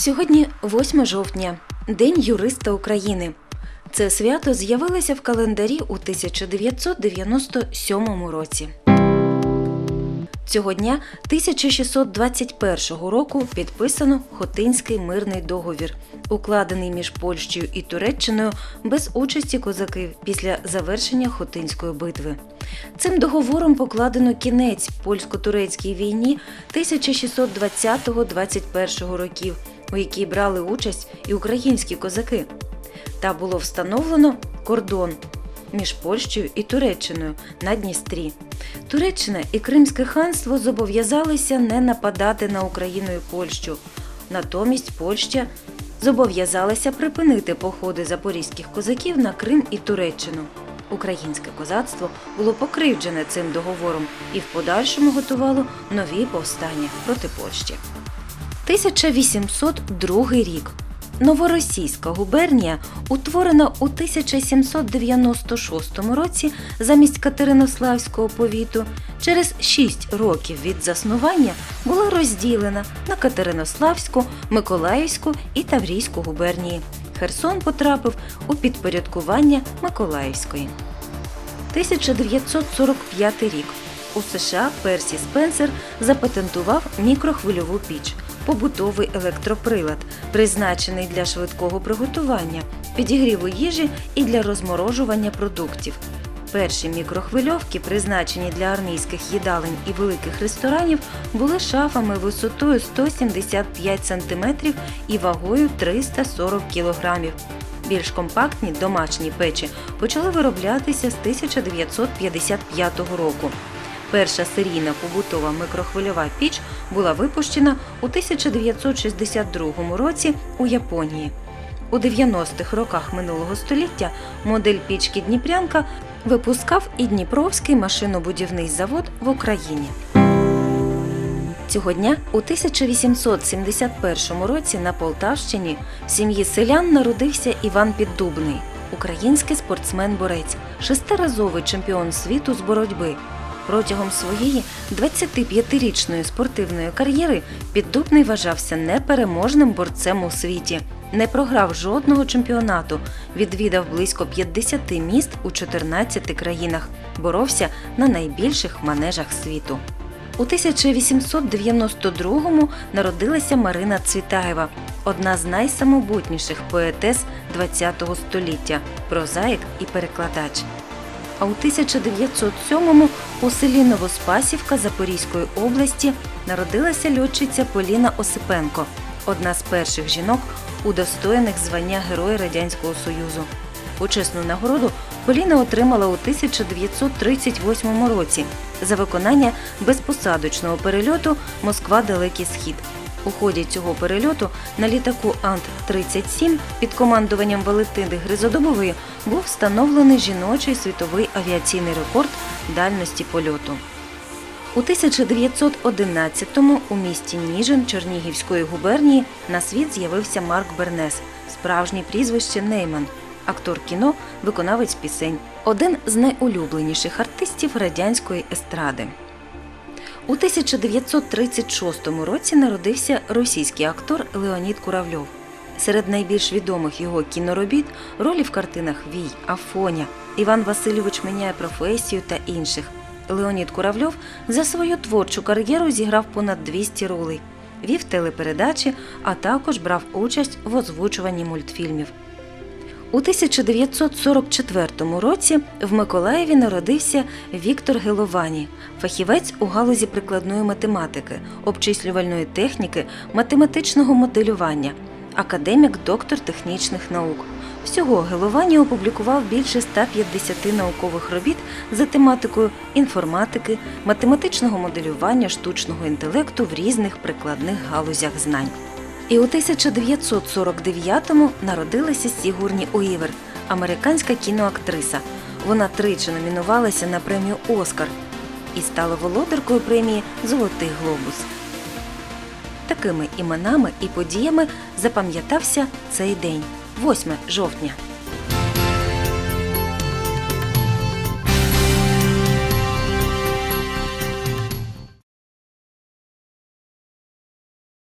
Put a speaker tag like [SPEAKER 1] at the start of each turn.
[SPEAKER 1] Сьогодні 8 жовтня, День юриста України. Це свято з'явилося в календарі у 1997 році. Цього дня 1621 року підписано Хотинський мирний договір, укладений між Польщею і Туреччиною без участі козаків після завершення Хотинської битви. Цим договором покладено кінець польсько-турецькій війні 1620-21 років, у якій брали участь і українські козаки. Та було встановлено кордон між Польщею і Туреччиною на Дністрі. Туреччина і Кримське ханство зобов'язалися не нападати на Україну і Польщу. Натомість Польща зобов'язалася припинити походи запорізьких козаків на Крим і Туреччину. Українське козацтво було покривджене цим договором і в подальшому готувало нові повстання проти Польщі. 1802 рік. Новоросійська губернія, утворена у 1796 році замість Катеринославського повіту, через 6 років від заснування була розділена на Катеринославську, Миколаївську і Таврійську губернії. Херсон потрапив у підпорядкування Миколаївської. 1945 рік. У США Персі Спенсер запатентував мікрохвильову піч, побутовий електроприлад, призначений для швидкого приготування, підігріву їжі і для розморожування продуктів. Перші мікрохвильовки, призначені для армійських їдалень і великих ресторанів, були шафами висотою 175 см і вагою 340 кг. Більш компактні домашні печі почали вироблятися з 1955 року. Перша серійна побутова микрохвильова піч була випущена у 1962 році у Японії. У 90-х роках минулого століття модель пічки Дніпрянка випускав і Дніпровський машинобудівний завод в Україні. Цього дня у 1871 році на Полтавщині в сім'ї селян народився Іван Піддубний, український спортсмен-борець, шестиразовий чемпіон світу з боротьби. Протягом своєї 25-річної спортивної кар'єри Піддубний вважався непереможним борцем у світі. Не програв жодного чемпіонату, відвідав близько 50 міст у 14 країнах, боровся на найбільших манежах світу. У 1892-му народилася Марина Цвітаєва, одна з найсамобутніших поетес ХХ століття, прозаїк і перекладач. А у 1907-му у селі Новоспасівка Запорізької області народилася льотчиця Поліна Осипенко, одна з перших жінок, удостоєних звання Героя Радянського Союзу. Почесну нагороду Поліна отримала у 1938 році за виконання безпосадочного перельоту Москва Далекий Схід. У ході цього перельоту на літаку Ант-37 під командуванням Валентини Гризодобової був встановлений жіночий світовий авіаційний рекорд дальності польоту. У 1911-му у місті Ніжин Чернігівської губернії на світ з'явився Марк Бернес, справжнє прізвище Нейман, актор кіно, виконавець пісень, один з найулюбленіших артистів радянської естради. У 1936 році народився російський актор Леонід Куравльов. Серед найбільш відомих його кіноробіт ролі в картинах Вій, Афоня, Іван Васильович міняє професію та інших. Леонід Куравльов за свою творчу кар'єру зіграв понад 200 ролей, вів телепередачі, а також брав участь в озвучуванні мультфільмів. У 1944 році в Миколаєві народився Віктор Геловані, фахівець у галузі прикладної математики, обчислювальної техніки, математичного моделювання, академік, доктор технічних наук. Всього Геловані опублікував більше 150 наукових робіт за тематикою інформатики, математичного моделювання, штучного інтелекту в різних прикладних галузях знань. І у 1949-му народилася Сігурні Уівер, американська кіноактриса. Вона тричі номінувалася на премію Оскар і стала володаркою премії Золотий глобус. Такими іменами і подіями запам'ятався цей день, 8 жовтня.